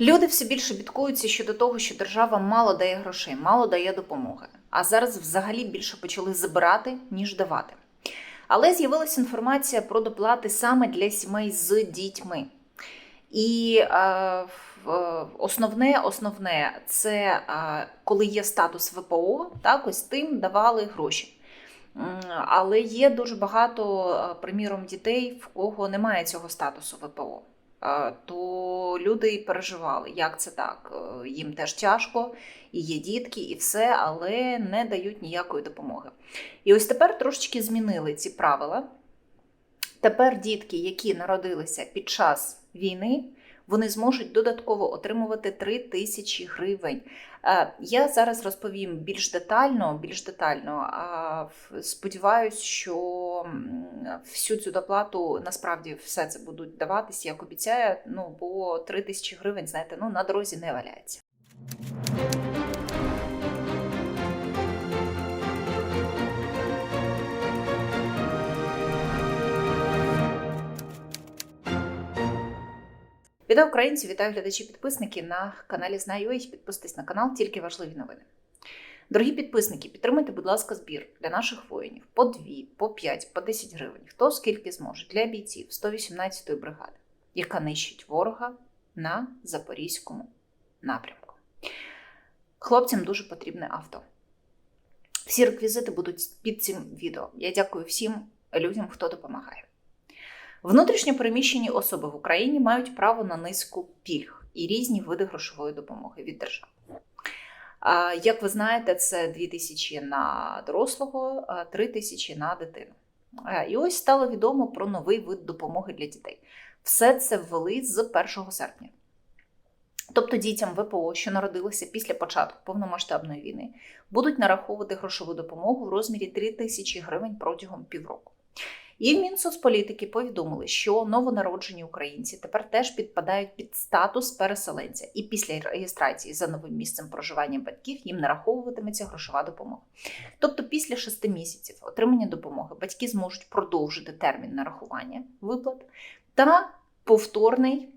Люди все більше бідкуються щодо того, що держава мало дає грошей, мало дає допомоги. А зараз взагалі більше почали забирати, ніж давати. Але з'явилася інформація про доплати саме для сімей з дітьми. І е, основне, основне це е, коли є статус ВПО, так ось тим давали гроші. Але є дуже багато, е, приміром, дітей, в кого немає цього статусу ВПО. Е, То люди і переживали, як це так. Е, Їм теж тяжко, і є дітки, і все, але не дають ніякої допомоги. І ось тепер трошечки змінили ці правила. Тепер дітки, які народилися під час війни, вони зможуть додатково отримувати 3 тисячі гривень. Е, Я зараз розповім більш детально, більш детально. Сподіваюсь, що всю цю доплату насправді все це будуть даватись, як обіцяє. Ну бо 3 тисячі гривень, знаєте, ну на дорозі не валяється. Вітаю українці, вітаю глядачі підписники на каналі Знаю.ua. Підписуйтесь на канал, тільки важливі новини. Дорогі підписники, підтримайте, будь ласка, збір для наших воїнів по 2, по 5, по 10 гривень. Хто скільки зможе для бійців 118-ї бригади, яка нищить ворога на Запорізькому напрямку. Хлопцям дуже потрібне авто. Всі реквізити будуть під цим відео. Я дякую всім людям, хто допомагає. Внутрішньо переміщені особи в Україні мають право на низку пільг і різні види грошової допомоги від держави. Як ви знаєте, це 2 тисячі на дорослого, а 3 тисячі на дитину. І ось стало відомо про новий вид допомоги для дітей. Все це ввели з 1 серпня. Тобто дітям ВПО, що народилися після початку повномасштабної війни, будуть нараховувати грошову допомогу в розмірі 3 тисячі гривень протягом півроку. І в Мінсоцполітики повідомили, що новонароджені українці тепер теж підпадають під статус переселенця, і після реєстрації за новим місцем проживання батьків їм нараховуватиметься грошова допомога. Тобто, після шести місяців отримання допомоги батьки зможуть продовжити термін нарахування виплат та повторний.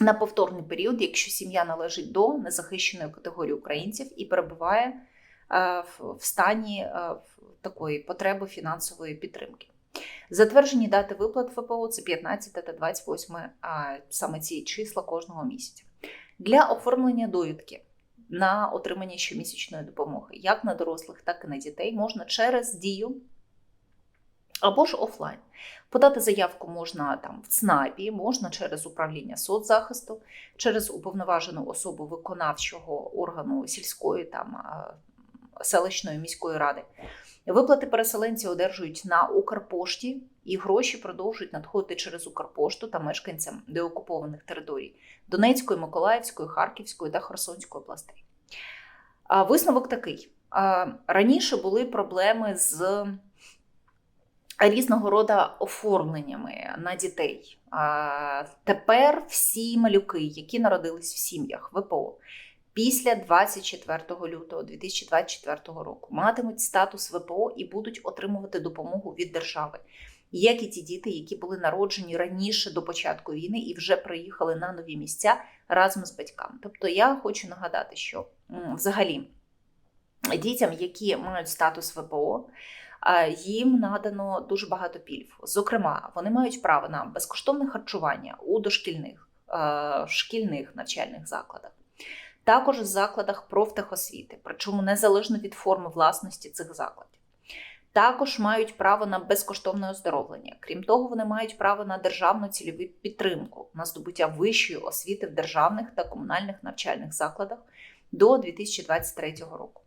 На повторний період, якщо сім'я належить до незахищеної категорії українців і перебуває е, в стані е, такої потреби фінансової підтримки. Затверджені дати виплат ВПО це 15 та 28 а, саме ці числа кожного місяця. Для оформлення довідки на отримання щомісячної допомоги, як на дорослих, так і на дітей, можна через дію або ж офлайн. Подати заявку можна там в ЦНАПі, можна через управління соцзахисту, через уповноважену особу виконавчого органу сільської там селищної міської ради. Виплати переселенці одержують на Укрпошті, і гроші продовжують надходити через Укрпошту та мешканцям деокупованих територій Донецької, Миколаївської, Харківської та Херсонської областей. Висновок такий: раніше були проблеми з різного роду оформленнями на дітей. Тепер всі малюки, які народились в сім'ях ВПО, після 24 лютого 2024 року матимуть статус ВПО і будуть отримувати допомогу від держави. Як і ті діти, які були народжені раніше до початку війни і вже приїхали на нові місця разом з батьками. Тобто я хочу нагадати, що взагалі дітям, які мають статус ВПО, їм надано дуже багато пільг. Зокрема, вони мають право на безкоштовне харчування у дошкільних шкільних навчальних закладах також в закладах профтехосвіти, причому незалежно від форми власності цих закладів. Також мають право на безкоштовне оздоровлення. Крім того, вони мають право на державну цільову підтримку на здобуття вищої освіти в державних та комунальних навчальних закладах до 2023 року.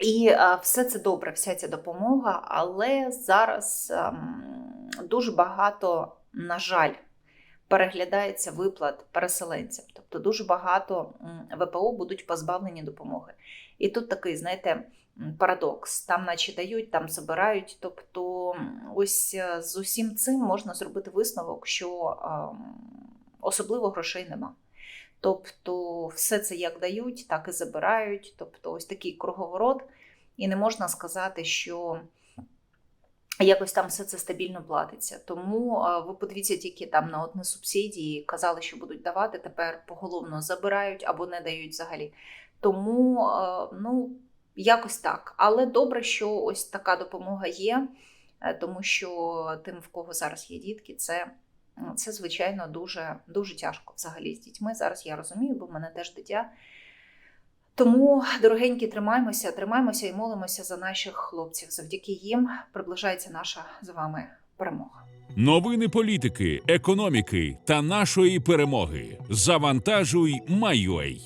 І е, все це добре, вся ця допомога, але зараз ем, дуже багато, на жаль, переглядається виплат переселенцям. Тобто дуже багато ВПО будуть позбавлені допомоги. І тут такий, знаєте, парадокс: там, наче дають, там забирають. Тобто, ось е, з усім цим можна зробити висновок, що особливо грошей нема. Тобто, все це як дають, так і забирають. Тобто, ось такий круговорот. І не можна сказати, що якось там все це стабільно платиться. Тому ви подивіться тільки там на одні субсидії, казали, що будуть давати, тепер поголовно забирають або не дають взагалі. Тому, ну, якось так. Але добре, що ось така допомога є, е, тому що тим, в кого зараз є дітки, це, це звичайно дуже, дуже тяжко взагалі з дітьми. Зараз я розумію, бо в мене теж дитя. Тому, дорогенькі, тримаємося, тримаємося і молимося за наших хлопців. Завдяки їм приближається наша з вами перемога. Новини політики, економіки та нашої перемоги. Завантажуй, Майой.